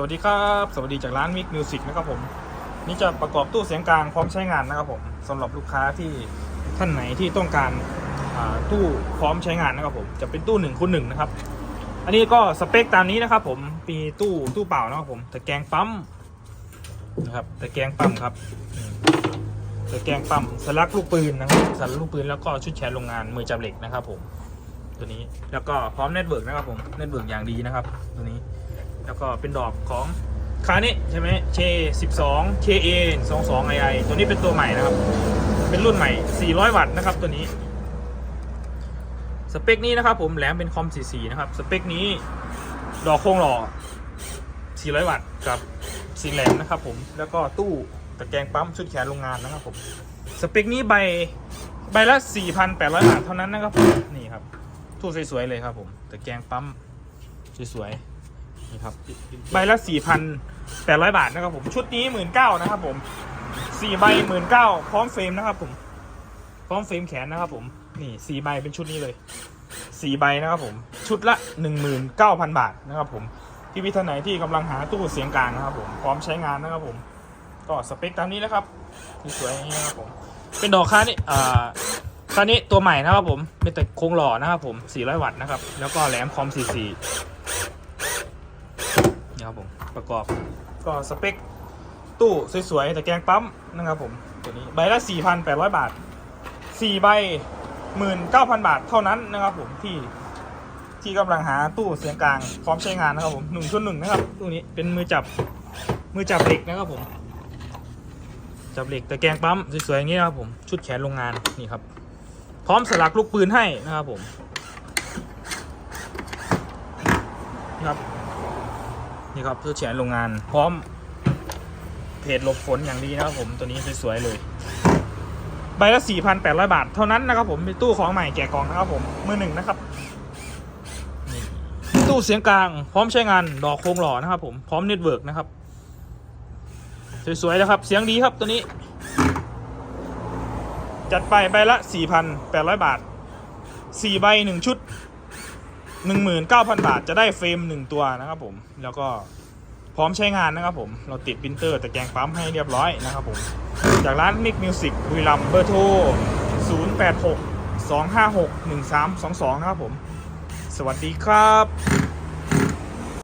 สวัสดีครับ สวัสดีจากร้านมิกมิวสิกนะครับผม นี่จะประกอบตู้เสียงกลางพร้อมใช้งานนะครับผมสำหรับลูกค้าที่ท่านไหนที่ต้องการตู้พร้อมใช้งานนะครับผมจะเป็นตู้หนึ่งคูณหนึ่งนะครับ อันนี้ก็สเปคตามนี้นะครับผมมีตู้ตู้เปล่านะครับผมตะแกรงปั๊มนะครับตะแกรงปั๊มครับตะแกรงปั๊มสลักลูกปืนนะครับสลักลูกปืนแล้วก็ชุดแชร์โรงงานมือจับเหล็กนะครับผมตัวนี้แล้วก็พร้อมเน็ตเวิร์กนะครับผมเน็ตเวิร์กอย่างดีนะครับ ตัวนี้ แล้วก็เป็นดอกของคานิใช่ไหมเช12 KA 22 II ตัวนี้เป็นตัวใหม่นะครับ เป็นรุ่นใหม่ 400 วัตต์นะครับตัวนี้ สเปคนี้นะครับผมแหลมเป็นคอม44นะครับ สเปคนี้ดอกโครงหล่อ 400 วัตต์กับสีแหลมนะครับผม แล้วก็ตู้ตะแกรงปั๊มชุดแขนโรงงานนะครับผม สเปคนี้ใบใบละ 4,800 บาทเท่านั้นนะครับผมนี่ครับตู้สวยๆเลยครับผมตะแกรงปั๊มสวยๆ นี่ครับใบละ4,800บาทนะครับผมชุดนี้19,000นะครับผม4ใบ19,000พร้อมเฟรมนะครับผม พร้อมเฟรมแขนนะครับผมนี่4ใบเป็นชุดนี้เลย4ใบนะครับผมชุดละ19,000บาทนะครับผมที่พิท่านไหนที่กำลังหาตู้เสียงกลางนะครับผมพร้อมใช้งานนะครับผม ก็สเปคตามนี้นะครับสวยอย่างนี้นะครับผมเป็นดอกค้านี่อ่าค้านี้ตัวใหม่นะครับผมเป็นแต่โครงหล่อนะครับผม 400 วัตต์นะครับ แล้วก็แหลมคอม 44 ครับผมประกอบก็สเปคตู้สวยๆแต่แกงปั๊มนะครับผมตัวนี้ใบละ 4,800 บาท 4 ใบ 19,000 บาทเท่านั้นนะครับผมที่ที่กำลังหาตู้เสียงกลางพร้อมใช้งานนะครับผมหนึ่งชุดหนึ่งนะครับตู้นี้เป็นมือจับมือจับเหล็กนะครับผม จับเหล็กแต่แกงปั๊มสวยๆอย่างนี้นะครับผมชุดแขนโรงงานนี่ครับ พร้อมสลักลูกปืนให้นะครับผมนะครับ นี่ครับชุดแขนโรงงาน พร้อมเพจหลบฝนอย่างดีนะครับผมตัวนี้สวยๆเลย ใบละ 4,800 บาท เท่านั้นนะครับผมเป็นตู้ของใหม่แกะกล่องนะครับผมมือหนึ่งนะครับตู้เสียงกลางพร้อมใช้งานดอกโครงหล่อนะครับผมพร้อมเน็ตเวิร์กนะครับ สวยๆนะครับ เสียงดีครับตัวนี้ จัดไปใบละ 4,800 บาท4ใบ1ชุด 19,000 บาทจะได้เฟรม 1 ตัวนะครับผม แล้วก็พร้อมใช้งานนะครับผม เราติดปรินเตอร์ตะแกรงปั๊มให้เรียบร้อยนะครับผม จากร้านมิกมิวสิกบุรีรัมย์เบอร์โทร 086 256 1322 นะครับผม สวัสดีครับ